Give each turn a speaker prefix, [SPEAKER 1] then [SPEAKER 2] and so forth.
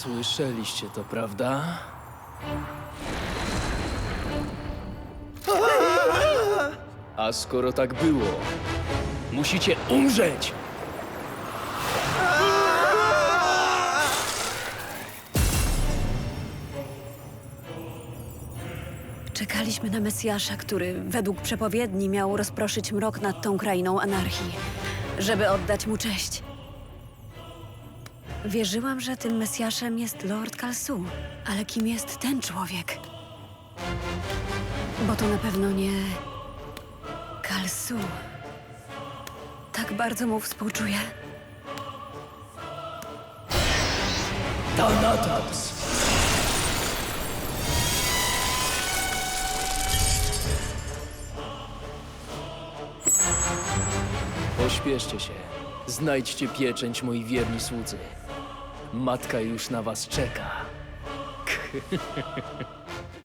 [SPEAKER 1] Słyszeliście to, prawda? A skoro tak było, musicie umrzeć!
[SPEAKER 2] Czekaliśmy na Mesjasza, który według przepowiedni miał rozproszyć mrok nad tą krainą anarchii, żeby oddać mu cześć. Wierzyłam, że tym Mesjaszem jest Lord Kalsu, ale kim jest ten człowiek? Bo to na pewno nie Kalsu. Tak bardzo mu współczuję.
[SPEAKER 1] Thanatos! Pośpieszcie się. Znajdźcie pieczęć, moi wierni słudzy. Matka już na was czeka.